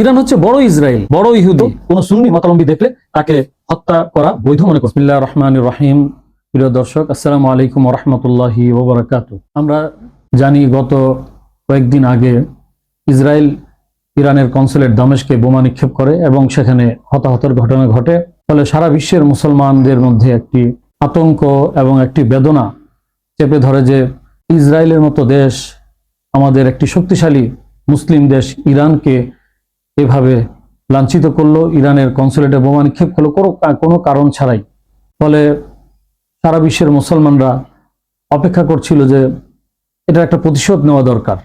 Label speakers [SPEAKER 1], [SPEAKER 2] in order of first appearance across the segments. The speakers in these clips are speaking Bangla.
[SPEAKER 1] ইরান হচ্ছে বড় ইসরায়েল, বড় ইহুদি। কোন সুন্নি মতালম্বী দেখলে তাকে হত্যা করা বৈধ মনে করছে রহমানির রহিম। প্রিয় দর্শক, আসসালামু আলাইকুম রহমতুল্লাহি ওবরাকাতু আমরা জানি গত কয়েকদিন আগে ইসরায়েল ইরানের কনসুলেট দামেশকে বোমা নিক্ষেপ করে এবং সেখানে হতাহতের ঘটনা ঘটে। ফলে সারা বিশ্বের মুসলমানদের মধ্যে একটি আতঙ্ক এবং একটি বেদনা চেপে ধরে যে ইসরায়েলের মতো দেশ, আমাদের একটি শক্তিশালী মুসলিম দেশ ইরানকে এভাবে লাঞ্ছিত করল, ইরানের কনসুলেটে বোমা নিক্ষেপ করল, কোনো কারণ ছাড়াই। ফলে সারা বিশ্বের মুসলমানরা অপেক্ষা করছিল যে এটা একটা প্রতিশোধ নেওয়া দরকার।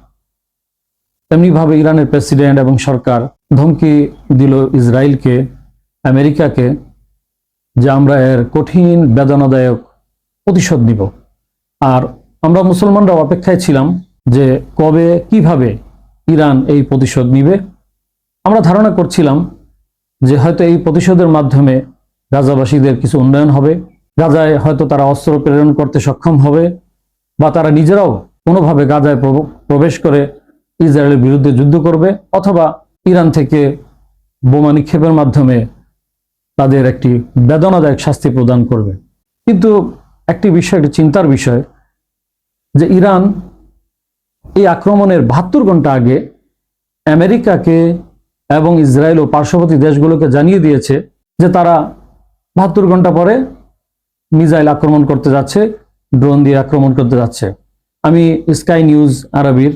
[SPEAKER 1] তেমনিভাবে ইরানের প্রেসিডেন্ট এবং সরকার ধমকি দিল ইসরায়েলকে, আমেরিকাকে, যে আমরা এর কঠিন, বেদনাদায়ক প্রতিশোধ নিব। আর আমরা মুসলমানরা অপেক্ষায় ছিলাম যে কবে, কীভাবে ইরান এই প্রতিশোধ নিবে। আমরা ধারণা করছিলাম যে হয়তো এই প্রতিশোধের মাধ্যমে গাজাবাসীদের কিছু উন্নয়ন হবে, গাজায় হয়তো তারা অস্ত্র প্রেরণ করতে সক্ষম হবে, বা তারা নিজেরাও কোনোভাবে গাজায় প্রবেশ করে ইসরায়েলের বিরুদ্ধে যুদ্ধ করবে, অথবা ইরান থেকে বোমা নিক্ষেপের মাধ্যমে তাদের একটি বেদনাদায়ক শাস্তি প্রদান করবে। কিন্তু একটি বিষয়, একটি চিন্তার বিষয়, যে ইরান এই আক্রমণের বাহাত্তর ঘণ্টা আগে আমেরিকাকে এবং ইসরায়েল ও পার্শ্ববর্তী দেশগুলোকে জানিয়ে দিয়েছে যে তারা বাহাত্তর ঘণ্টা পরে মিসাইল আক্রমণ করতে যাচ্ছে, ড্রোন দিয়ে আক্রমণ করতে যাচ্ছে। আমি স্কাই নিউজ আরবির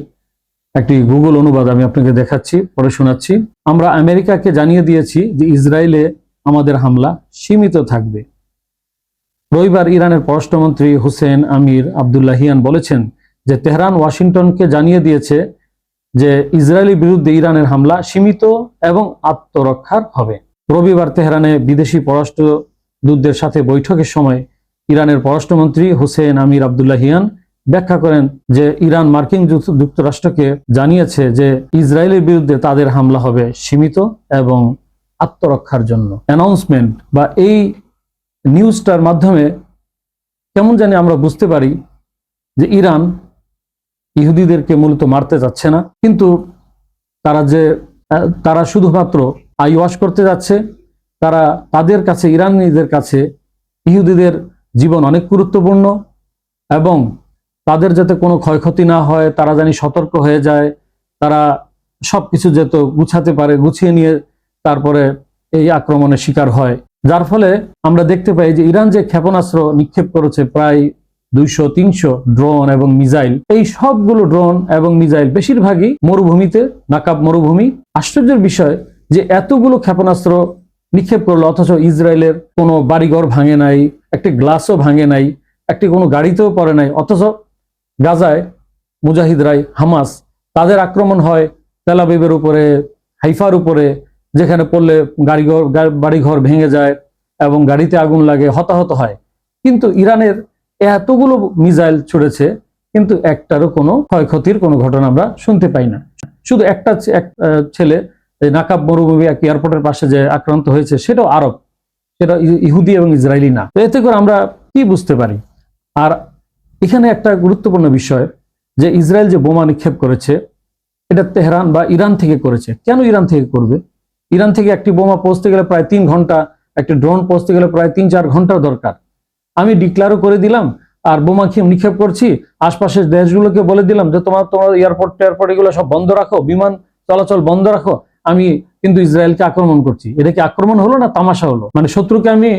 [SPEAKER 1] একটি গুগল অনুবাদ আমি আপনাকে দেখাচ্ছি পরে শোনাচ্ছি। আমরা আমেরিকাকে জানিয়ে দিয়েছি যে ইসরায়েলে আমাদের হামলা সীমিত থাকবে। রবিবার ইরানের পররাষ্ট্রমন্ত্রী হুসেন আমির আবদুল্লাহিয়ান বলেছেন যে তেহরান ওয়াশিংটনকে জানিয়ে দিয়েছে যে ইসরায়েলের বিরুদ্ধে ইরানের হামলা সীমিত এবং আত্মরক্ষার হবে। রবিবার তেহরানে বিদেশি পররাষ্ট্র দূতদের সাথে বৈঠকের সময় ইরানের পররাষ্ট্রমন্ত্রী হুসেন আমির আবদুল্লাহিয়ান ব্যাখ্যা করেন যে ইরান মার্কিন যুক্ত- যুক্তরাষ্ট্রকে জানিয়েছে যে ইসরায়েলের বিরুদ্ধে তাদের হামলা হবে সীমিত এবং আত্মরক্ষার জন্য। অ্যানাউন্সমেন্ট বা এই নিউজটার মাধ্যমে কেমন জানি আমরা বুঝতে পারি যে ইরান ইহুদিদেরকে মূলত মারতে যাচ্ছে না, কিন্তু তারা যে তারা শুধুমাত্র আইওয়াশ করতে যাচ্ছে, তারা তাদের কাছে, ইরানিদের কাছে ইহুদিদের জীবন অনেক গুরুত্বপূর্ণ এবং তাদের যাতে কোনো ক্ষয়ক্ষতি না হয়, তারা জানি সতর্ক হয়ে যায়, তারা সবকিছু যেত গুছাতে পারে, গুছিয়ে নিয়ে তারপরে এই আক্রমণের শিকার হয়। যার ফলে আমরা দেখতে পাই যে ইরান যে ক্ষেপণাস্ত্র নিক্ষেপ করেছে প্রায় দুইশো, তিনশো ড্রোন এবং মিসাইল এই সবগুলো ড্রোন এবং মিসাইল বেশিরভাগই মরুভূমিতে, নাকাব মরুভূমি। আশ্চর্যের বিষয় যে এতগুলো ক্ষেপণাস্ত্র নিক্ষেপ করল, অথচ ইসরায়েলের কোনো বাড়িঘর ভাঙে নাই, একটি গ্লাসও ভাঙে নাই, একটি কোনো গাড়িতেও পড়ে নাই, অথচ গাজায় মুজাহিদরাই হামাস তাদের আক্রমণ হয় তেলাবিবের উপরে, হাইফার উপরে, যেখানে পড়লে গাড়িঘর বাড়িঘর ভেঙে যায় এবং গাড়িতে আগুন লাগে, হতাহত হয়। কিন্তু ইরানের এতগুলো মিসাইল ছুড়েছে, কিন্তু একটারও কোনো ক্ষয়ক্ষতির কোনো ঘটনা আমরা শুনতে পাই না। শুধু একটা এক ছেলে নাকাব মরুভূমি এক এয়ারপোর্টের পাশে যে আক্রান্ত হয়েছে, সেটাও আরব। সেটা ইহুদি এবং ইসরায়েলি না। তো এতে করে আমরা কি বুঝতে পারি? আর এখানে একটা গুরুত্বপূর্ণ বিষয়, যে ইসরায়েল যে বোমা নিক্ষেপ করেছে, এটা তেহরান বা ইরান থেকে করেছে। কেন ইরান থেকে করবে? ইরান থেকে একটি বোমা পৌঁছতে গেলে প্রায় তিন ঘণ্টা, একটি ড্রোন পৌঁছতে গেলে প্রায় তিন চার ঘণ্টার দরকার। আমি ডিক্লারও করে দিলাম, আর বোমা নিক্ষেপ করছি। আশপাশের দেশগুলোকে বলে দিলাম যে, তোমার তোমার এয়ারপোর্ট টেয়ারপোর্ট এগুলো সব বন্ধ রাখো, বিমান চলাচল বন্ধ রাখো। আমি কিন্তু ইসরায়েলকে আক্রমণ করছি। এটা কি আক্রমণ হলো না তামাশা হলো? মানে শত্রুকে আমি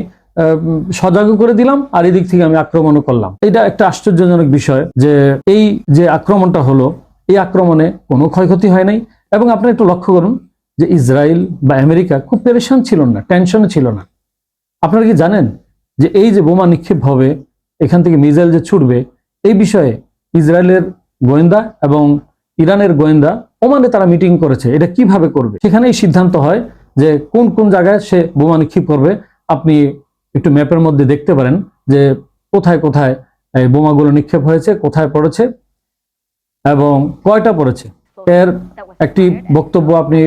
[SPEAKER 1] সজাগ করে দিলাম, আর এদিক থেকে আমি আক্রমণও করলাম। এটা একটা আশ্চর্যজনক বিষয় যে, এই যে আক্রমণটা হলো, এই আক্রমণে কোনো ক্ষয়ক্ষতি হয় নাই। এবং আপনি একটু লক্ষ্য করুন যে, ইসরায়েল বা আমেরিকা খুব পেরেশান ছিল না, টেনশনে ছিল না। আপনারা কি জানেন যে এই যে বোমা নিক্ষেপ হবে, এখান থেকে মিসাইল যে ছুটবে, এই বিষয়ে ইসরায়েলের গোয়েন্দা এবং ইরানের গোয়েন্দা ওমানে তারা মিটিং করেছে। এটা কীভাবে করবে? সেখানেই সিদ্ধান্ত হয় যে কোন কোন জায়গায় সে বোমা নিক্ষেপ করবে। আপনি একটু ম্যাপের মধ্যে দেখতে পারেন যে কোথায় কোথায় এই বোমাগুলো নিক্ষেপ হয়েছে, কোথায় পড়েছে এবং কয়টা পড়েছে। এর একটি বক্তব্য আপনি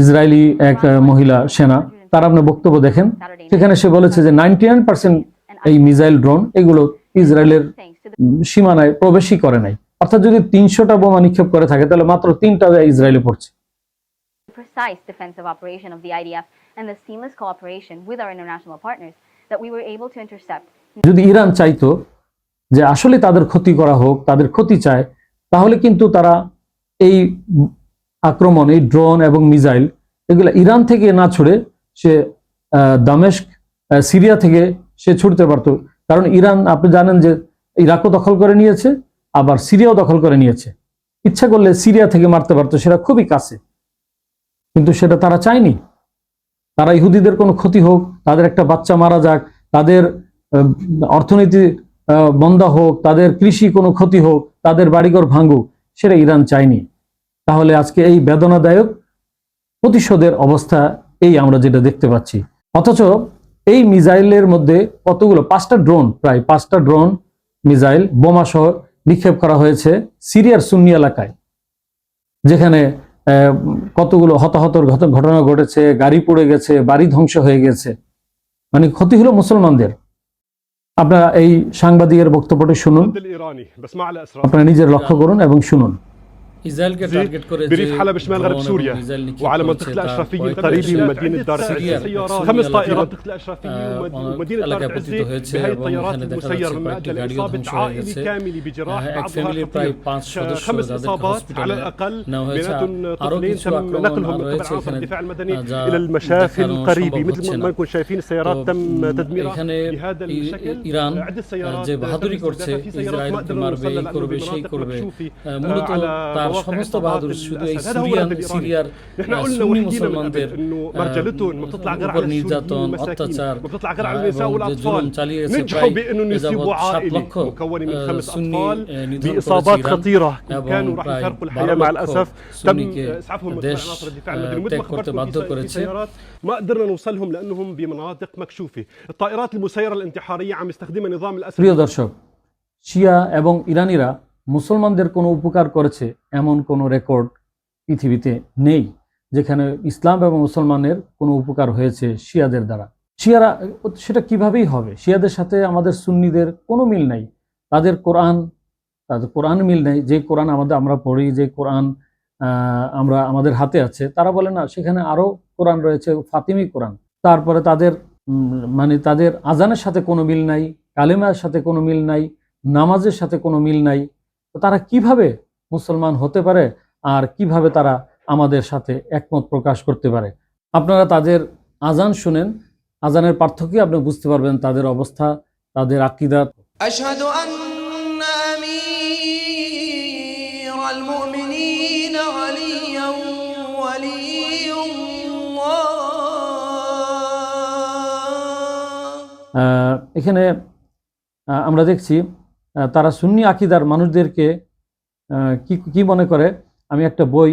[SPEAKER 1] ইসরায়েলি এক মহিলা সেনা তার আপনি বক্তব্য দেখেন। সেখানে সে বলেছে যে নাইনটি নাইন পার্সেন্ট এই মিসাইল ড্রোন এগুলো ইসরায়েলের সীমানায় প্রবেশই করে নাই। অর্থাৎ যদি তিনশোটা বোমা নিক্ষেপ করে থাকে তাহলে মাত্র তিনটা ইসরায়েলে পড়ছে।
[SPEAKER 2] Precise defensive operation of the IDF and the seamless cooperation with our international partners that we were able to intercept.
[SPEAKER 1] যদি ইরান চাইতো যে আসলে তাদের ক্ষতি করা হোক তাদের ক্ষতি চায় তাহলে কিন্তু তারা এই আক্রমণ এই ড্রোন এবং মিসাইল এগুলো ইরান থেকে না ছুড়ে সে দামেস্ক সিরিয়া থেকে সে ছুটতে পারতো। কারণ ইরান, আপনি জানেন যে ইরাকও দখল করে নিয়েছে, আবার সিরিয়াও দখল করে নিয়েছে। ইচ্ছা করলে সিরিয়া থেকে মারতে পারতো, সেটা খুবই কাছে। কিন্তু সেটা তারা চায়নি। তারা ইহুদিদের কোনো ক্ষতি হোক, তাদের একটা বাচ্চা মারা যাক, তাদের অর্থনীতি মন্দা হোক, তাদের কৃষি কোনো ক্ষতি হোক, তাদের বাড়িঘর ভাঙুক, সেটা ইরান চায়নি। তাহলে আজকে এই বেদনাদায়ক প্রতিশোধের অবস্থা এই আমরা যেটা দেখতে পাচ্ছি। অথচ এই মিসাইলের মধ্যে কতগুলো পাঁচটা ড্রোন প্রায় পাঁচটা ড্রোন মিসাইল বোমাসহ নিক্ষেপ করা হয়েছে সিরিয়ার সুন্নি এলাকায়। যেখানে কতগুলো হতাহতর ঘটনা ঘটেছে গাড়ি পড়ে গেছে বাড়ি ধ্বংস হয়ে গেছে। মানে ক্ষতি হলো মুসলমানদের। আপনারা এই সাংবাদিকের বক্তব্যটি শুনুন। আপনারা নিজের লক্ষ্য করুন এবং শুনুন।
[SPEAKER 3] بريف حلب شمال غرب سوريا وعلى منطقة الاشرفيه القريبه آه، آه، من مدينة دار العزيز
[SPEAKER 4] آه،
[SPEAKER 3] خمس طائرات. منطقة
[SPEAKER 4] الاشرفيه
[SPEAKER 3] ومدينه دار
[SPEAKER 4] العزيز
[SPEAKER 3] بهي الطيارات المسيرة.
[SPEAKER 4] من ادى
[SPEAKER 3] إصابة
[SPEAKER 4] عائله
[SPEAKER 3] كاملة بجراح بعضها خمس إصابات على الأقل بيناتهم طفلين تم نقلهم من قبل
[SPEAKER 4] عاصمه
[SPEAKER 3] الدفاع المدني إلى المشافي القريبة. مثل ما نكون شايفين السيارات تم تدميرها بهذا الشكل.
[SPEAKER 4] إيران.
[SPEAKER 3] عدة سيارات.
[SPEAKER 4] جه
[SPEAKER 3] بحضوري
[SPEAKER 4] كورتسي
[SPEAKER 3] اسرائيل
[SPEAKER 4] كمار
[SPEAKER 3] بي كوربي شي
[SPEAKER 4] كوربي
[SPEAKER 3] مولوتو
[SPEAKER 4] মারবে
[SPEAKER 3] نوصل
[SPEAKER 4] এই
[SPEAKER 3] لها لأنه
[SPEAKER 4] করবে সেই
[SPEAKER 3] بمناطق
[SPEAKER 4] করবে
[SPEAKER 3] مكشوفة
[SPEAKER 4] আহ, মূলত
[SPEAKER 3] على
[SPEAKER 4] তার
[SPEAKER 3] مواقع
[SPEAKER 4] সমস্ত
[SPEAKER 3] عصابات
[SPEAKER 4] বাহাদুরি শুধু এই
[SPEAKER 3] الأسد. هذا هو
[SPEAKER 4] সিরিয়ান
[SPEAKER 3] الرد الإيراني.
[SPEAKER 4] সিরিয়ার
[SPEAKER 3] نحن
[SPEAKER 4] আহ,
[SPEAKER 3] قلنا
[SPEAKER 4] সুন্নি
[SPEAKER 3] وحكينا من
[SPEAKER 4] মুসলমানদের
[SPEAKER 3] قبل انه
[SPEAKER 4] আহ,
[SPEAKER 3] مرجلتهم ما بتطلع غير
[SPEAKER 4] উপর
[SPEAKER 3] على
[SPEAKER 4] নির্যাতন
[SPEAKER 3] السوريين
[SPEAKER 4] অত্যাচার
[SPEAKER 3] المساكين ما بتطلع غير على
[SPEAKER 4] আহ,
[SPEAKER 3] النساء
[SPEAKER 4] এবং যে জুলুম
[SPEAKER 3] والاطفال
[SPEAKER 4] চালিয়েছে
[SPEAKER 3] نجحوا
[SPEAKER 4] প্রায়
[SPEAKER 3] بانه
[SPEAKER 4] এ
[SPEAKER 3] يصيبوا
[SPEAKER 4] যাবৎ সাত
[SPEAKER 3] عائله
[SPEAKER 4] লক্ষ
[SPEAKER 3] مكونه من
[SPEAKER 4] আহ,
[SPEAKER 3] خمس
[SPEAKER 4] সুন্নি
[SPEAKER 3] اطفال
[SPEAKER 4] আহ, নিধন
[SPEAKER 3] باصابات
[SPEAKER 4] করেছে ইরান
[SPEAKER 3] خطيره
[SPEAKER 4] এবং
[SPEAKER 3] كانوا راح
[SPEAKER 4] প্রায়
[SPEAKER 3] يفارقوا
[SPEAKER 4] বারো
[SPEAKER 3] الحياه مع
[SPEAKER 4] লক্ষ
[SPEAKER 3] الاسف تم
[SPEAKER 4] সুন্নিকে
[SPEAKER 3] اسعافهم من
[SPEAKER 4] দেশ
[SPEAKER 3] قبل عناصر الدفاع
[SPEAKER 4] আহ,
[SPEAKER 3] المدني مثل
[SPEAKER 4] ত্যাগ
[SPEAKER 3] ما
[SPEAKER 4] করতে
[SPEAKER 3] خبرتكم
[SPEAKER 4] বাধ্য
[SPEAKER 3] في سي- في
[SPEAKER 4] করেছে
[SPEAKER 3] سيارات ما قدرنا نوصلهم لانهم بمناطق مكشوفه الطائرات المسيره الانتحاريه عم يستخدمها نظام الاسد
[SPEAKER 1] প্রিয় দর্শক শিয়া এবং ইরানিরা মুসলমানদের কোনো উপকার করেছে এমন কোনো রেকর্ড পৃথিবীতে নেই, যেখানে ইসলাম এবং মুসলমানের কোনো উপকার হয়েছে শিয়াদের দ্বারা। শিয়ারা, সেটা কিভাবেই হবে? শিয়াদের সাথে আমাদের সুন্নিদের কোনো মিল নাই। তাদের কোরআন তাদের কোরআন মিল নেই। যে কোরআন আমাদের, আমরা পড়ি, যে কোরআন আমরা আমাদের হাতে আছে, তারা বলে না, সেখানে আরও কোরআন রয়েছে, ফাতিমি কোরআন। তারপরে তাদের মানে তাদের আজানের সাথে কোনো মিল নাই, কালেমার সাথে কোনো মিল নাই, নামাজের সাথে কোনো মিল নাই তো তারা কীভাবে মুসলমান হতে পারে আর কীভাবে তারা আমাদের সাথে একমত প্রকাশ করতে পারে? আপনারা তাদের আজান শুনেন। আজানের পার্থক্য আপনি বুঝতে পারবেন তাদের অবস্থা তাদের আকিদা। এখানে আমরা দেখছি তারা সুন্নি আকিদার মানুষদেরকে কি কি মনে করে? আমি একটা বই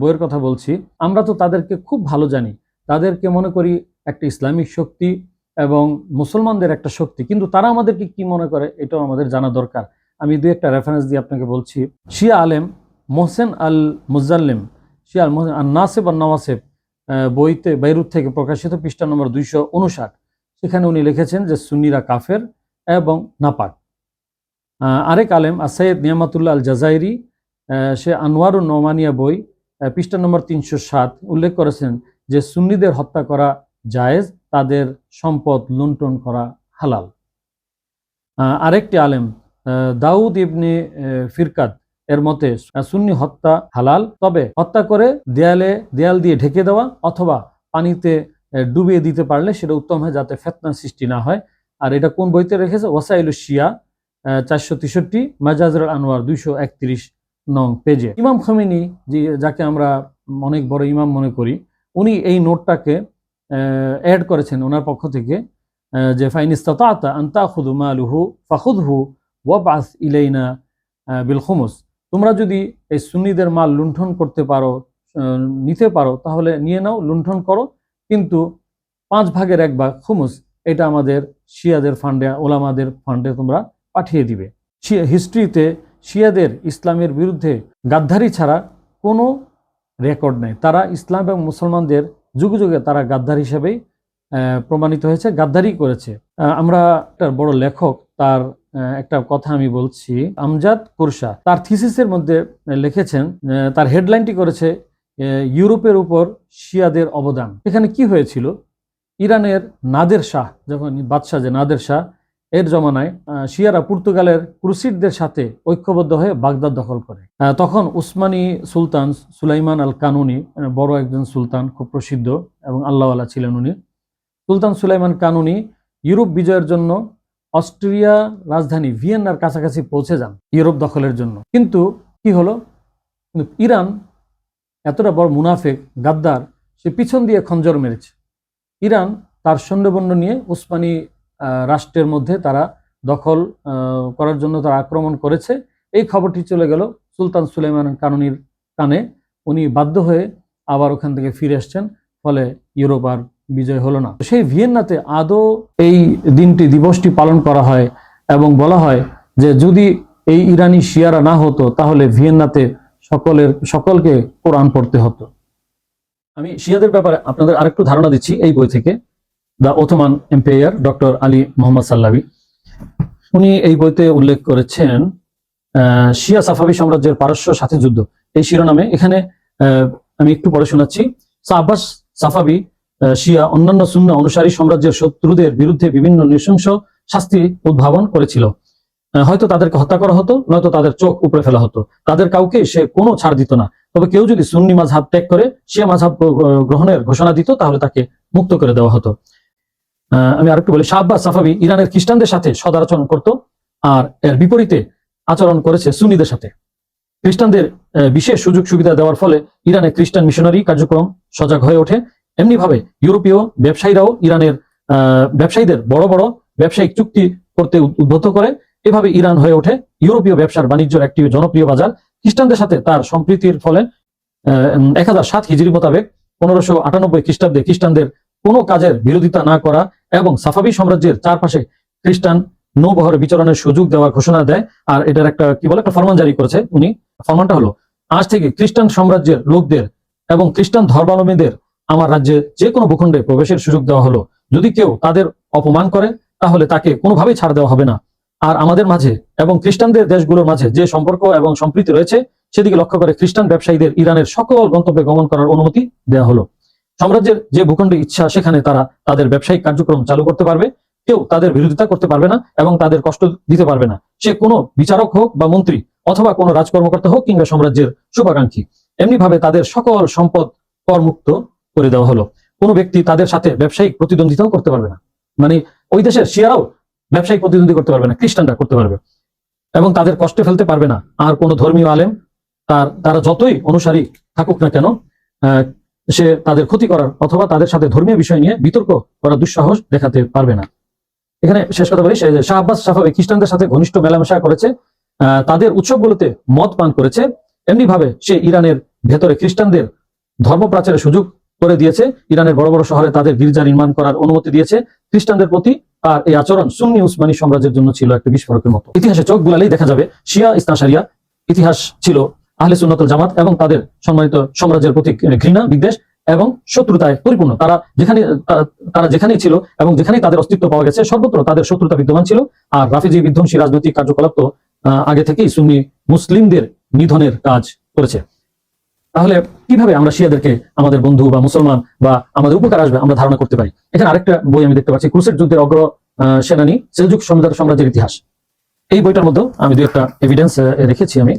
[SPEAKER 1] বইয়ের কথা বলছি। আমরা তো তাদেরকে খুব ভালো জানি। তাদেরকে মনে করি একটা ইসলামিক শক্তি এবং মুসলমানদের একটা শক্তি। কিন্তু তারা আমাদেরকে কি মনে করে? এটাও আমাদের জানা দরকার। আমি দু একটা রেফারেন্স দিয়ে আপনাকে বলছি। শিয়া আলেম মোহসেন আল মুজাল্লিম শিয়া আল মোহসেন আর নাসেব আর নওয়াসেব বইতে বেরুত থেকে প্রকাশিত পৃষ্ঠা নম্বর দুইশো উনষাট। সেখানে উনি লিখেছেন যে সুন্নিরা কাফের এবং নাপাক। আরেক আলেম আসৈয়দ নিয়ামাতুল্লাহ আল জাজাইরি সে আনোয়ারুল নোমানিয়া বই পৃষ্ঠা নম্বর তিনশো সাত, উল্লেখ করেছেন যে সুন্নিদের হত্যা করা জায়েজ, তাদের সম্পদ লুণ্ঠন করা হালাল। আরেকটি আলেম দাউদ ইবনে ফিরকাত, এর মতে সুন্নি হত্যা হালাল, তবে হত্যা করে দেয়ালে, দেয়াল দিয়ে ঢেকে দেওয়া অথবা পানিতে ডুবিয়ে দিতে পারলে সেটা উত্তম হয় যাতে ফেতনা সৃষ্টি না হয়। আর এটা কোন বইতে রেখেছে? ওয়াসাইলু শিয়া চারশো তেষট্টি মাজাজুল আনোয়ার দুইশো একত্রিশ নং পেজে। ইমাম খামিনি যে যাকে আমরা অনেক বড় ইমাম মনে করি, উনি এই নোটটাকে অ্যাড করেছেন ওনার পক্ষ থেকে যে ফাইনিস্তাতা আন্তা খুদু মালুহু ফাখুদহু ওয়াবাস ইলাইনা বিল খুমুস। তোমরা যদি এই সুন্নিদের মাল লুণ্ঠন করতে পারো নিতে পারো, তাহলে নিয়ে নাও, লুণ্ঠন করো, কিন্তু পাঁচ ভাগের এক ভাগ খুমুস, এটা আমাদের শিয়াদের ফান্ডে, ওলামাদের ফান্ডে তোমরা পাঠিয়ে দিবে। হিস্ট্রিতে শিয়াদের ইসলামের বিরুদ্ধে গাদ্দারি ছাড়া কোনো রেকর্ড নেই। তারা ইসলাম এবং মুসলমানদের যুগে যুগে তারা গাদ্দার হিসেবেই প্রমাণিত হয়েছে, গাদ্দারি করেছে। আমরা একটা বড় লেখক, তার একটা কথা আমি বলছি। আমজাদ কুরসা তার থিসিসের মধ্যে লিখেছেন তার হেডলাইনটি করেছে ইউরোপের উপর শিয়াদের অবদান। এখানে কি হয়েছিল? ইরানের নাদের শাহ, যখন বাদশাহ যে নাদের শাহ এর জমানায় শিয়ারা পর্তুগালের ক্রুসিডদের সাথে ঐক্যবদ্ধ হয়ে বাগদাদ দখল করে। তখন উসমানী সুলতান সুলাইমান আল কানুনি মানে বড় একজন সুলতান, খুব প্রসিদ্ধ এবং আল্লাহওয়ালা ছিলেন উনি। সুলতান সুলাইমান কানুনি ইউরোপ বিজয়ের জন্য অস্ট্রিয়া রাজধানী ভিয়েনার কাছাকাছি পৌঁছে যান ইউরোপ দখলের জন্য। কিন্তু কি হলো? ইরান এতটা বড় মুনাফেক, গাদ্দার, সে পিছন দিয়ে খঞ্জর মেরেছে। ইরান তার সৈন্যবন্য নিয়ে উসমানী রাষ্ট্রের মধ্যে তারা দখল করার জন্য তারা আক্রমণ করেছে। এই খবরটি চলে গেল সুলতান সুলেমান কানুনির কানে। উনি বাধ্য হয়ে আবার ওখান থেকে ফিরে আসছেন, ফলে ইউরোপ আর বিজয় হলো না। সেই ভিয়েন্নাতে আদৌ এই দিনটি, দিবসটি পালন করা হয় এবং বলা হয় যে যদি এই ইরানি শিয়ারা না হতো, তাহলে ভিয়েন্নাতে সকলের, সকলকে কোরআন পড়তে হতো। আমি শিয়াদের ব্যাপারে আপনাদের আরেকটু ধারণা দিচ্ছি এই বই থেকে। The Ottoman Empire doctor Ali Muhammad Sallabi উনি এই বইতে উল্লেখ করেছেন শিয়া সাফাবি সাম্রাজ্যের পারস্য সাথে যুদ্ধ। এই শিরোনামে এখানে আমি একটু পড়ে শোনাচ্ছি। সাব্বাস সাফাবি শিয়া অন্যান্য শূন্য অনুসারী সাম্রাজ্যের শত্রুদের বিরুদ্ধে বিভিন্ন নৃশংস শাস্তি উদ্ভাবন করেছিল। হয়তো তাদেরকে হত্যা করা হতো, নয়তো তাদের চোখ উপড়ে ফেলা হতো। তাদের কাউকে সে কোনো ছাড় দিত না। তবে কেউ যদি সুন্নি মাঝহাব ত্যাগ করে, শিয়া মাঝহাব গ্রহণের ঘোষণা দিত, তাহলে তাকে মুক্ত করে দেওয়া হতো। আমি আরেকটু বলি, শাহবাজ সাফাবি ইরানের খ্রিস্টানদের সাথে সদাচরণ করত আর এর বিপরীতে আচরণ করেছে সুনিদের সাথে। খ্রিস্টানদের বিশেষ সুযোগ সুবিধা দেওয়ার ফলে ইরানে খ্রিস্টান মিশনারি কার্যক্রম সজাগ হয়ে ওঠে। এমনি ভাবে ইউরোপীয় ব্যবসায়ীরাও ইরানের ব্যবসায়ীদের বড় বড় ব্যবসায়িক চুক্তি করতে উদ্বুদ্ধ করে। এভাবে ইরান হয়ে ওঠে ইউরোপীয় ব্যবসার বাণিজ্যের একটি জনপ্রিয় বাজার। খ্রিস্টানদের সাথে তার সম্প্রীতির ফলে এক হাজার সাত হিজড়ি মোতাবেক পনেরোশো আটানব্বই খ্রিস্টাব্দে খ্রিস্টানদের কোনো কাজের বিরোধিতা না করা এবং সাফাবি সাম্রাজ্যের চারপাশে খ্রিস্টান নৌবহরে বিচরণের সুযোগ দেওয়ার ঘোষণা দেয়। আর এটার একটা, কি বলে, একটা ফরমান জারি করেছে উনি। ফরমানটা হলো, আজ থেকে খ্রিস্টান সাম্রাজ্যের লোকদের এবং খ্রিস্টান ধর্মাবলম্বীদের আমার রাজ্যে যে কোনো ভূখণ্ডে প্রবেশের সুযোগ দেওয়া হলো। যদি কেউ তাদের অপমান করে, তাহলে তাকে কোনোভাবেই ছাড় দেওয়া হবে না। আর আমাদের মাঝে এবং খ্রিস্টানদের দেশগুলোর মাঝে যে সম্পর্ক এবং সম্প্রীতি রয়েছে, সেদিকে লক্ষ্য করে খ্রিস্টান ব্যবসায়ীদের ইরানের সকল গন্তব্যে গমন করার অনুমতি দেওয়া হলো। সাম্রাজ্যের যে ভূখণ্ডে ইচ্ছা সেখানে তারা তাদের ব্যবসায়িক কার্যক্রম চালু করতে পারবে। কেউ তাদের বিরোধিতা করতে পারবে না এবং তাদের কষ্ট দিতে পারবে না। সে কোনো বিচারক হোক বা মন্ত্রী অথবা কোনো রাজকর্মকর্তা হোক কিংবা সাম্রাজ্যের শুভাকাঙ্ক্ষী এমনি ভাবে তাদের সকল সম্পদ করমুক্ত করে দেওয়া হলো। কোনো ব্যক্তি তাদের সাথে ব্যবসায়িক প্রতিদ্বন্দ্বিতাও করতে পারবে না। মানে ওই দেশের শিয়ারাও ব্যবসায়িক প্রতিদ্বন্দ্বী করতে পারবে না, খ্রিস্টানরা করতে পারবে। এবং তাদের কষ্টে ফেলতে পারবে না। আর কোনো ধর্মীয় আলেম, তার, তারা যতই অনুসারী থাকুক না কেন সে তাদের ক্ষতি করার অথবা তাদের সাথে ধর্মীয় বিষয় নিয়ে বিতর্ক করার দুঃসাহস দেখাতে পারবে না। এখানে শেষ কথা বলি শাহ আব্বাস সাফাবি খ্রিস্টানদের সাথে ঘনিষ্ঠ মেলামেশা করেছে তাদের উৎসবগুলোতে মদ পান করেছে এমনি ভাবে সে ইরানের ভেতরে খ্রিস্টানদের ধর্ম প্রচারের সুযোগ করে দিয়েছে, ইরানের বড় বড় শহরে তাদের গির্জা নির্মাণ করার অনুমতি দিয়েছে। খ্রিস্টানদের প্রতি আর এই আচরণ সুন্নি উসমানী সাম্রাজ্যের জন্য ছিল একটা বিস্ফোরকের মতো। ইতিহাসে চোখ বুলালেই দেখা যাবে, শিয়া ইসনাশারিয়া ইতিহাস ছিল আহলে সুন্নাতুল জামাত এবং তাদের সম্মানিত সাম্রাজ্যের প্রতি ঘৃণা, বিদ্বেষ এবং শত্রুতায় পরিপূর্ণ। তারা যেখানে তারা যেখানেই ছিল এবং যেখানেই তাদের অস্তিত্ব পাওয়া গেছে, সর্বত্র তাদের শত্রুতা বিদ্যমান ছিল। আর রাফিজি বিধ্বংসী রাজনৈতিক কার্যকলাপ তো আগে থেকেই সুন্নি মুসলিমদের নিধনের কাজ করেছে। তাহলে কীভাবে আমরা শিয়াদেরকে আমাদের বন্ধু বা মুসলমান বা আমাদের উপকার আসবে আমরা ধারণা করতে পারি? এখানে আরেকটা বই আমি দেখতে পাচ্ছি, ক্রুসের যুদ্ধের অগ্র সেনানী, সেলজুক সম্রাট সাম্রাজ্যের ইতিহাস। এই বইটার মধ্যে আমি দু একটা এভিডেন্স রেখেছি আমি।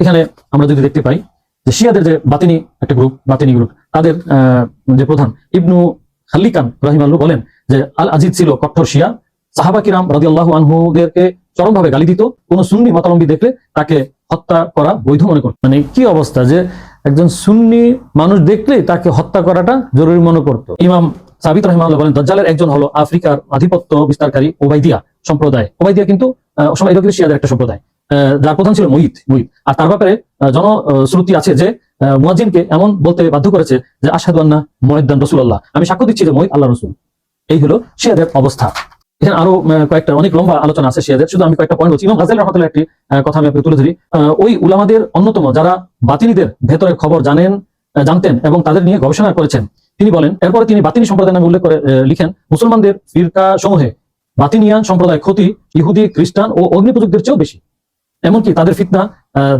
[SPEAKER 1] এখানে আমরা যদি দেখতে পাই যে শিয়াদের যে বাতিনি একটা গ্রুপ বাতিনি গ্রুপ তাদের যে প্রধান, ইবনু খাল্লিকান রহিমাল্লু বলেন যে আল আজিদ ছিল কঠোর শিয়া। সাহাবা কিরাম রাদিয়াল্লাহু আনহুদেরকে চরমভাবে গালি দিত। কোন সুন্নি মতালম্বী দেখলে তাকে হত্যা করা বৈধ মনে করত। মানে কি অবস্থা যে একজন সুন্নি মানুষ দেখলেই তাকে হত্যা করাটা জরুরি মনে করত। ইমাম সাবিত রহমাল্লাহ বলেন, দজ্জালের একজন হলো আফ্রিকার আধিপত্য বিস্তারকারী ওবাইদিয়া সম্প্রদায়। ওবাইদিয়া কিন্তু সময় শিয়াদের একটা সম্প্রদায়। যার প্রধান ছিল মহিত মুইত আর তার ব্যাপারে জনশ্রুতি আছে যে আহ, মুয়াজ্জিনকে এমন বলতে বাধ্য করেছে যে আশহাদু আন্না মুয়াদ্দান রাসূলুল্লাহ। আমি সাক্ষ্য দিচ্ছি যে মুইত আল্লাহ রসুল। এই হলো শিয়াদের অবস্থা। এখানে আরও কয়েকটা অনেক লম্বা আলোচনা আছে শিয়াদের শুধু আমি কয়েকটা পয়েন্ট বলছি। ইমাম রহমতুল্লাহ একটি কথা আমি তুলে ধরি। ওই উলামাদের অন্যতম যারা বাতিনিদের ভেতরের খবর জানেন জানতেন এবং তাদের নিয়ে গবেষণা করেছেন তিনি বলেন এরপরে তিনি বাতিনি সম্প্রদায় নামে উল্লেখ করে লিখেন মুসলমানদের ফিরকা সমূহে বাতিনিয়ান সম্প্রদায় ক্ষতি ইহুদি খ্রিস্টান ও অগ্নিপূজকদের চেয়েও বেশি। এমনকি তাদের ফিতনা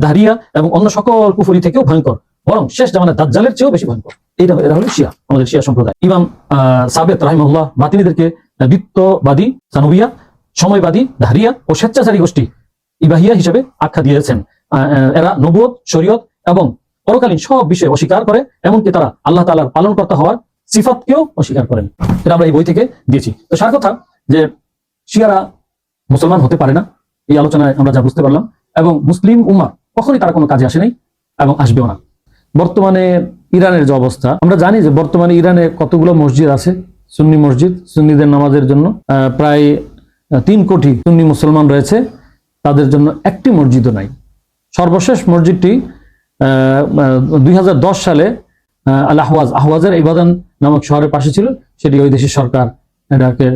[SPEAKER 1] দাহরিয়া এবং অন্য সকল কুফরি থেকেও ভয়ঙ্কর। বরং শেষ জামানের দাজ্জালের চেয়েও বেশি ভয়ঙ্কর। এইটা এরা হলো শিয়া, আমাদের শিয়া সম্প্রদায়। ইমাম সাবেত রাহিমুল্লাহ বাতিনিদেরকে বৃত্তবাদী সানুবিয়া, সময়বাদী ধারিয়া ও স্বেচ্ছাচারী গোষ্ঠী ইবাহিয়া হিসেবে আখ্যা দিয়েছেন। এরা নবুয়ত, শরীয়ত এবং পরকালীন সব বিষয়ে অস্বীকার করে, এমনকি তারা আল্লাহ তাআলার পালনকর্তা হওয়ার সিফাতকেও অস্বীকার করেন। এটা আমরা এই বই থেকে দিয়েছি। তো সার কথা যে শিয়ারা মুসলমান হতে পারে না এই আলোচনায় আমরা যা বুঝতে পারলাম এবং মুসলিম উম্মা কখনই তারা কোনো কাজে আসে নাই এবং আসবেও না। বর্তমানে ইরানের যে অবস্থা, আমরা জানি যে বর্তমানে ইরানে কতগুলো মসজিদ আছে, সুন্নি মসজিদ, সুন্নিদের নামাজের জন্য প্রায় তিন কোটি সুন্নি মুসলমান রয়েছে, তাদের জন্য একটি মসজিদও নাই। সর্বশেষ মসজিদটি দুই হাজার দশ সালে আল আহওয়াজ, আহওয়াজের ইবাদান নামক শহরের পাশে ছিল, সেটি ওই দেশের সরকার এটাকে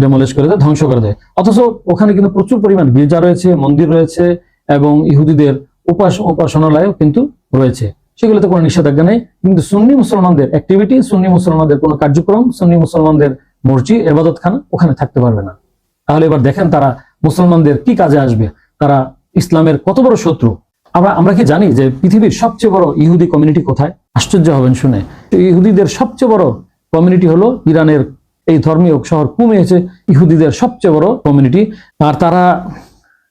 [SPEAKER 1] ডেমোলেশ করে দেয়, ধ্বংস করে দেয়। অথচ ওখানে কিন্তু প্রচুর পরিমাণ গির্জা রয়েছে, মন্দির রয়েছে এবং ইহুদিদের উপাস উপাসনালয়ও কিন্তু রয়েছে। সেগুলোতে কোনো নিষেধাজ্ঞা নেই। কিন্তু সুন্নি মুসলমানদের অ্যাক্টিভিটি সুন্নি মুসলমানদের কোনো কার্যক্রম, সুন্নি মুসলমানদের মসজিদ, এবাদতখানা ওখানে থাকতে পারবে না। তাহলে এবার দেখেন তারা মুসলমানদের কি কাজে আসবে? তারা ইসলামের কত বড় শত্রু? আমরা আমরা কি জানি যে পৃথিবীর সবচেয়ে বড় ইহুদি কমিউনিটি কোথায়? আশ্চর্য হবেন শুনে। ইহুদিদের সবচেয়ে বড় কমিউনিটি হলো ইরানের এই ধর্মীয় শহর কুমে ইহুদিদের সবচেয়ে বড় কমিউনিটি আর তারা,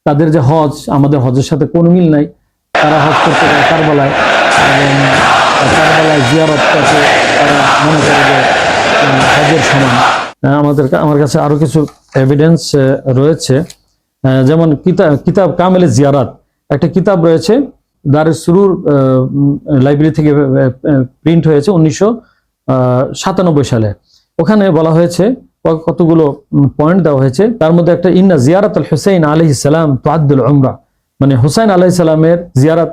[SPEAKER 1] তাদের যে হজ, আমাদের হজের সাথে কোনো মিল নাই। তারা হজ করতে যায় কারবালায়। এবং কারবালায় জিয়ারত করতে তারা মনে করে যে হজের সমান। আমাদের আমার কাছে আরও কিছু এভিডেন্স রয়েছে। যেমন কিতাব কিতাব কামেলে জিয়ারাত। একটা কিতাব রয়েছে দারের সুরুর লাইব্রেরি থেকে প্রিন্ট হয়েছে উনিশশো সাতানব্বই সালে। ওখানে বলা হয়েছে, কতগুলো পয়েন্ট দেওয়া হয়েছে। তার মধ্যে একটা, ইন্না জিয়ারাত আল হুসাইন আলহ ইসালাম তোয়াদ্দুল উমরা। মানে হুসাইন আলাহ ইসলামের জিয়ারাত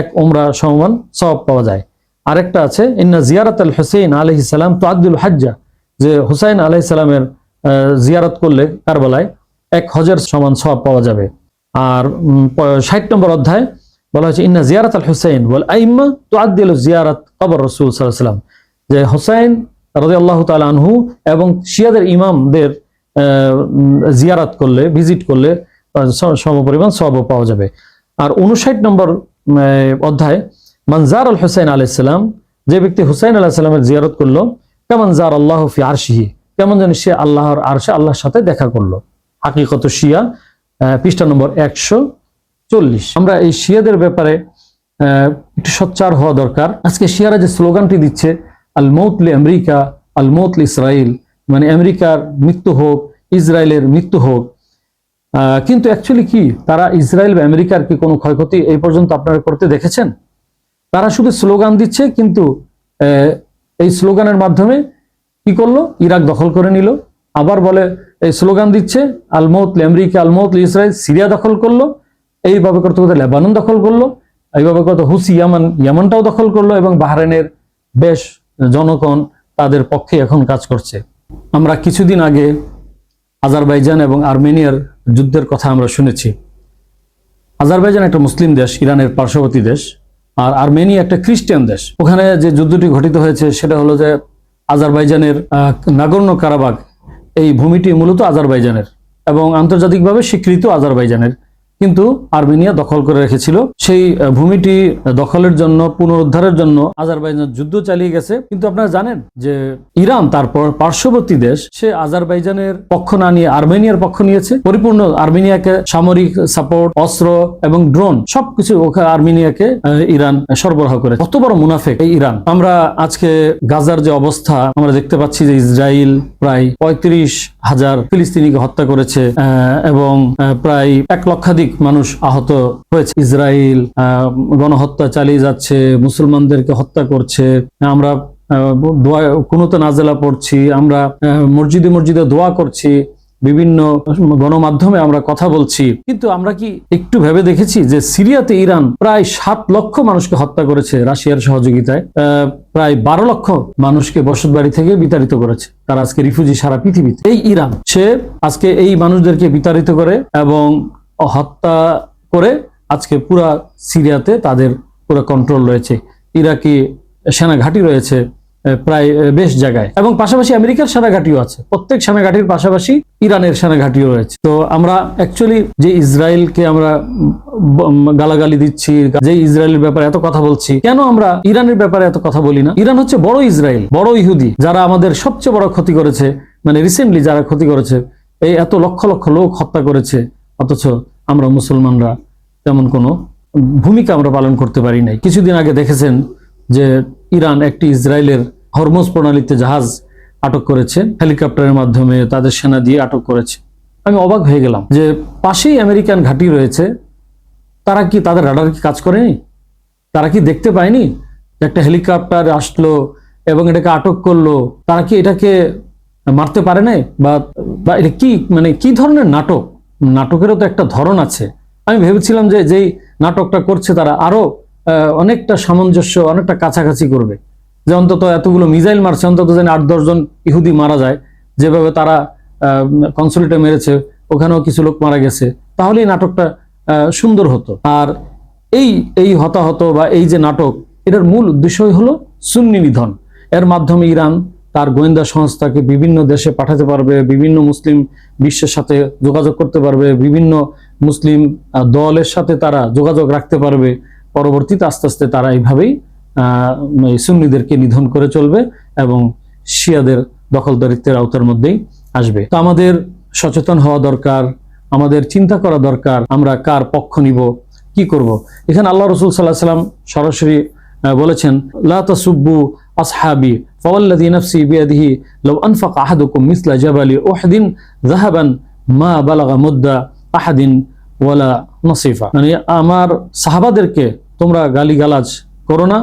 [SPEAKER 1] এক উমরা সমান সব পাওয়া যায়। আরেকটা আছে, ইন্না জিয়ারাত আল হুসাইন আলহ ইসালাম তোয়াদ্দুল হাজ্জা। যে হুসাইন আলাহ ইসলামের জিয়ারত করলে কারবালায় এক হজের সমান সব পাওয়া যাবে। আর ষাট নম্বর অধ্যায় বলা হয়েছে, ইন্না জিয়ারাত আল হুসাইন বল আইম্মা তোয়াদ্দিল জিয়ারাত কবর রসুল সাল্লাম যে হোসাইন রাজি আল্লাহ আনহু এবং শিয়াদের ইমামদের জিয়ারাত করলে, ভিজিট করলে সমপরিমাণ সব পাওয়া যাবে। আর উনষাট নম্বর অধ্যায় মনজার আল হোসেন আলাইসাল্লাম যে ব্যক্তি হুসাইন আলাহিসাল্লামের জিয়ারত করল, কেমন জার আল্লাহ ফি আরশিহি, কেমন যেন সে আল্লাহর আরশে আল্লাহর সাথে দেখা করল। হাকিকত শিয়া পৃষ্ঠা নম্বর একশো চল্লিশ। আমরা এই শিয়াদের ব্যাপারে একটু সোচ্চার হওয়া দরকার। আজকে শিয়ারা যে স্লোগানটি দিচ্ছে আল আমেরিকা, আল মৌতলে ইসরায়েল মানে আমেরিকার মৃত্যু হোক ইসরায়েলের মৃত্যু হোক। কিন্তু অ্যাকচুয়ালি কি, তারা ইসরায়েল বা আমেরিকার কি কোনো ক্ষয়ক্ষতি এই পর্যন্ত আপনারা করতে দেখেছেন? তারা শুধু স্লোগান দিচ্ছে, কিন্তু এই স্লোগানের মাধ্যমে কি করল? ইরাক দখল করে নিল। আবার বলে, এই স্লোগান দিচ্ছে আলমৌত আমেরিকা আলমৌত ইসরায়েল সিরিয়া দখল করল, এইভাবে করতে করতে লেবানন দখল করল, এইভাবে করতে হুসি, ইয়ামান, ইয়ামানটাও দখল করল এবং বাহরাইনের বেশ জনগণ তাদের পক্ষে এখন কাজ করছে। আমরা কিছুদিন আগে আজারবাইজান এবং আর্মেনিয়ার যুদ্ধের কথা আমরা শুনেছি। আজারবাইজান একটা মুসলিম দেশ, ইরানের পার্শ্ববর্তী দেশ, আর আর্মেনিয়া একটা খ্রিস্টান দেশ। ওখানে যে যুদ্ধটি ঘটিত হয়েছে, সেটা হলো যে আজারবাইজানের নাগর্ণ কারাবাগ, এই ভূমিটি মূলত আজারবাইজানের এবং আন্তর্জাতিকভাবে স্বীকৃত আজারবাইজানের। কিন্তু আর্মেনিয়া দখল করে রেখেছিল। সেই ভূমিটি দখলের জন্য, পুনরুদ্ধারের জন্য আজারবাইজান যুদ্ধ চালিয়ে গেছে। কিন্তু আপনারা জানেন যে ইরান, তারপর পার্শ্ববর্তী দেশ, সে আজারবাইজানের পক্ষ না নিয়ে আর্মেনিয়ার পক্ষ নিয়েছে। পরিপূর্ণ আর্মেনিয়াকে সামরিক সাপোর্ট, অস্ত্র এবং ড্রোন সবকিছু আর্মেনিয়াকে ইরান সরবরাহ করে কত বড় মুনাফেক এই ইরান। আমরা আজকে গাজার যে অবস্থা, আমরা দেখতে পাচ্ছি যে ইসরায়েল প্রায় পঁয়ত্রিশ হাজার ফিলিস্তিনিকে হত্যা করেছে এবং প্রায় এক লক্ষাধিক মানুষ আহত হয়েছে। ইসরায়েল গণহত্যা চালিয়ে যাচ্ছে, মুসলমানদেরকে হত্যা করছে। আমরা কুনুতে নাজেলা পড়ছি, আমরা মসজিদে মসজিদে দোয়া করছি। বিভিন্ন গণমাধ্যমে আমরা কথা বলছি। কিন্তু আমরা কি একটু ভেবে দেখেছি যে সিরিয়াতে ইরান প্রায় সাত লক্ষ মানুষকে হত্যা করেছে রাশিয়ার সহযোগিতায় প্রায় বারো লক্ষ মানুষকে বসত বাড়ি থেকে বিতাড়িত করেছে। তারা আজকে রিফিউজি সারা পৃথিবীতে। এই ইরান, সে আজকে এই মানুষদেরকে বিতাড়িত করে এবং হত্যা করে আজকে পুরা সিরিয়াতে তাদের পুরো কন্ট্রোল রয়েছে। ইরাকি সেনা ঘাঁটি রয়েছে। প্রায় বেশ জায়গায়। এবং পাশাপাশি আমেরিকার সেনাঘাটিও আছে। প্রত্যেক সেনাঘাটির পাশাপাশি ইরানের সেনাঘাটিও রয়েছে। তো আমরা অ্যাকচুয়ালি যে ইসরায়েলকে আমরা গালাগালি দিচ্ছি, যে ইসরায়েলের ব্যাপারে এত কথা বলছি, কেন আমরা ইরানের ব্যাপারে এত কথা বলি না? ইরান হচ্ছে বড় ইসরায়েল, বড় ইহুদি, যারা আমাদের সবচেয়ে বড় ক্ষতি করেছে মানে রিসেন্টলি যারা ক্ষতি করেছে, এই এত লক্ষ লক্ষ লোক হত্যা করেছে, অথচ আমরা মুসলমানরা তেমন কোনো ভূমিকা আমরা পালন করতে পারি নাই। কিছুদিন আগে দেখেছেন যে ইরান একটি ইসরায়েলের হরমোজ প্রণালীতে জাহাজ আটক করেছে। হেলিকপ্টারের মাধ্যমে তাদের সেনা দিয়ে আটক করেছে। আমি অবাক হয়ে গেলাম যে পাশেই আমেরিকান ঘাঁটি রয়েছে তারা কি তাদের রাডার কি কাজ করেনি? তারা কি দেখতে পায়নি একটা হেলিকপ্টার আসলো এবং এটাকে আটক করল? তারা কি এটাকে মারতে পারে না বা এটা কি মানে কি ধরনের নাটক? নাটকেরও তো একটা ধরন আছে। আমি ভেবেছিলাম যে যেই নাটকটা করছে তারা আরও আহ, অনেকটা সামঞ্জস্য, অনেকটা কাছাকাছি করবে। যে অন্তত এতগুলো মিজাইল মারছে, অন্তত যেন আট দশজন ইহুদি মারা যায়, যেভাবে তারা কনসুলেটে মেরেছে, ওখানেও কিছু লোক মারা গেছে তাহলে এই নাটকটা সুন্দর হতো। আর এই এই হতাহত বা এই যে নাটক, এটার মূল উদ্দেশ্যই হলো সুন্নি নিধন। এর মাধ্যমে ইরান তার গোয়েন্দা সংস্থাকে বিভিন্ন দেশে পাঠাতে পারবে, বিভিন্ন মুসলিম বিশ্বের সাথে যোগাযোগ করতে পারবে, বিভিন্ন মুসলিম দলের সাথে তারা যোগাযোগ রাখতে পারবে। পরবর্তীতে আস্তে আস্তে তারা এইভাবেই সুন্নিদেরকে নিধন করে চলবে এবং শিয়াদের দখলদারিত্বের আওতার মধ্যেই আসবে। তো আমাদের সচেতন হওয়া দরকার, আমাদের চিন্তা করা দরকার, আমরা কার পক্ষ নিব, কি করব? এখানে আল্লাহ রসুল সাল্লাহ সাল্লাম সরাসরি বলেছেন, লা তাসুব্বু আসহাবি, ফাওয়াল্লাযী নাফসি বিয়াদিহি লাউ আনফাকা আহাদুকুম মিসলা জাবালি উহদিন যাহাবান মা বালাগা মুদ্দা আহাদিন ওয়ালা নসিফা। মানে আমার সাহাবাদেরকে তোমরা গালিগালাজ করো না।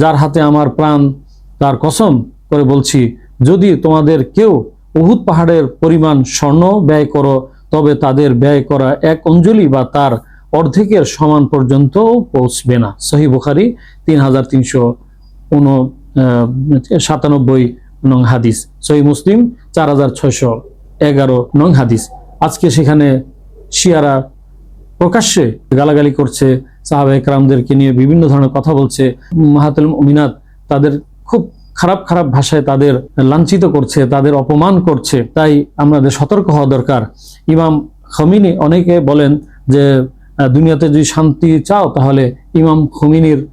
[SPEAKER 1] যার হাতে আমার প্রাণ, তার কসম করে বলছি, যদি তোমাদের কেউ উহুদ পাহাড়ের পরিমাণ স্বর্ণ ব্যয় করো, তবে তাদের ব্যয় করা এক অঞ্জলি বা তার অর্ধেকের সমান পর্যন্ত পৌঁছবে না। সহি বুখারি, তিন হাজার তিনশো উন সাতানব্বই নং হাদিস। সহি মুসলিম, চার হাজার ছয়শো এগারো নং হাদিস। আজকে সেখানে শিয়ারা প্রকাশ্যে গালাগালি করছে, সাহাবা একরামদেরকে নিয়ে বিভিন্ন ধরনের কথা বলছে। মাহাতুল মিনাত তাদের খুব খারাপ খারাপ ভাষায় তাদের লাঞ্ছিত করছে, তাদের অপমান করছে। তাই আমাদের সতর্ক হওয়া দরকার। ইমাম খমিনি অনেকে বলেন যে দুনিয়াতে যদি শান্তি চাও তাহলে ইমাম খমিনির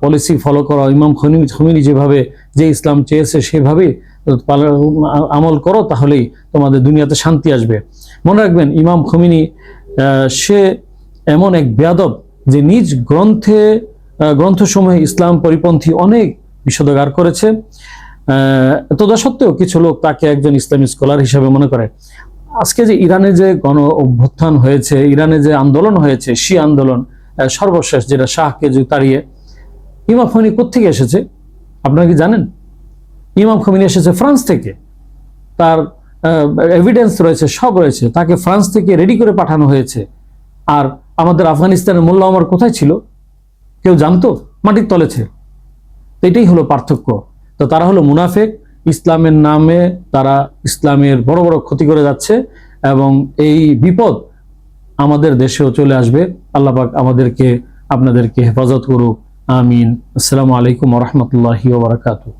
[SPEAKER 1] পলিসি ফলো করো। ইমাম খমিনি যেভাবে যে ইসলাম চেয়েছে সেভাবেই পালা- আমল করো, তাহলেই তোমাদের দুনিয়াতে শান্তি আসবে। মনে রাখবেন, ইমাম খমিনি সে এমন এক বেয়াদব যে নিজ গ্রন্থে গ্রন্থসমূহে ইসলাম পরিপন্থী অনেক বিষোদগার করেছে। তদা সত্ত্বেও কিছু লোক তাকে একজন ইসলামী স্কলার হিসেবে মনে করে। আজকে যে ইরানে যে গণ অভ্যুত্থান হয়েছে, ইরানে যে আন্দোলন হয়েছে, শি আন্দোলন সর্বশেষ যেটা শাহকে তাড়িয়ে, ইমাম খমিনি কোথেকে এসেছে? আপনারা কি জানেন? ইমাম খমিনি এসেছে ফ্রান্স থেকে। তার এভিডেন্স রয়েছে, সব রয়েছে। তাকে ফ্রান্স থেকে রেডি করে পাঠানো হয়েছে। আর আমাদের আফগানিস্তানের মোল্লা আমার কোথায় ছিল? কেউ জানতো? মাটির তলে ছিল। এটাই হলো পার্থক্য। তো তারা হলো মুনাফেক। ইসলামের নামে তারা ইসলামের বড় বড় ক্ষতি করে যাচ্ছে এবং এই বিপদ আমাদের দেশেও চলে আসবে। আল্লাহ পাক আমাদেরকে, আপনাদেরকে হেফাজত করুক। আমিন। আসসালামু আলাইকুম রহমতুল্লাহি ওবরাকাতু